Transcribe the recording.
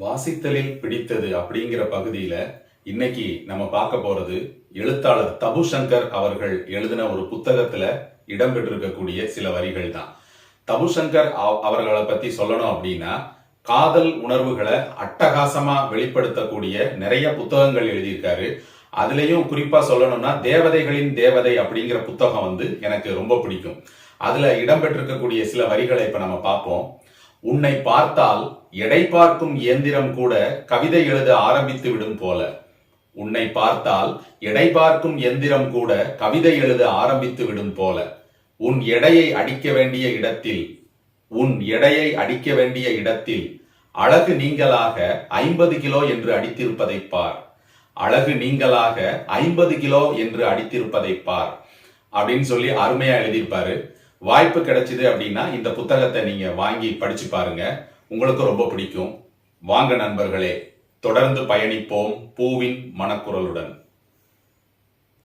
வாசித்தலில் பிடித்தது அப்படிங்கிற பகுதியில இன்னைக்கு நம்ம பார்க்க போறது எழுத்தாளர் தபு சங்கர் அவர்கள் எழுதின ஒரு புத்தகத்துல இடம்பெற்றிருக்கக்கூடிய சில வரிகள் தான். தபு சங்கர் அவர்களை பத்தி சொல்லணும் அப்படின்னா காதல் உணர்வுகளை அட்டகாசமா வெளிப்படுத்தக்கூடிய நிறைய புத்தகங்கள் எழுதியிருக்காரு. அதுலயும் குறிப்பா சொல்லணும்னா தேவதைகளின் தேவதை அப்படிங்கிற புத்தகம் வந்து எனக்கு ரொம்ப பிடிக்கும். அதுல இடம்பெற்றிருக்கக்கூடிய சில வரிகளை இப்ப நம்ம பார்ப்போம். உன்னை பார்த்தால் எடை பார்க்கும் இயந்திரம் கூட கவிதை எழுத ஆரம்பித்து விடும் போல. உன்னை பார்த்தால் எடை பார்க்கும் எந்திரம் கூட கவிதை எழுத ஆரம்பித்து விடும் போல. உன் எடையை அடிக்க வேண்டிய இடத்தில் உன் எடையை அடிக்க வேண்டிய இடத்தில் அழகு நீங்களாக ஐம்பது கிலோ என்று அடித்திருப்பதை பார். அழகு நீங்களாக ஐம்பது கிலோ என்று அடித்திருப்பதை பார். அப்படின்னு சொல்லி அருமையா எழுதியிருப்பாரு. வாய்ப்பு கிடைச்சிது அப்படின்னா இந்த புத்தகத்தை நீங்க வாங்கி படிச்சு பாருங்க. உங்களுக்கு ரொம்ப பிடிக்கும். வாங்க நண்பர்களே தொடர்ந்து பயணிப்போம் பூவின் மனக்குரலுடன்.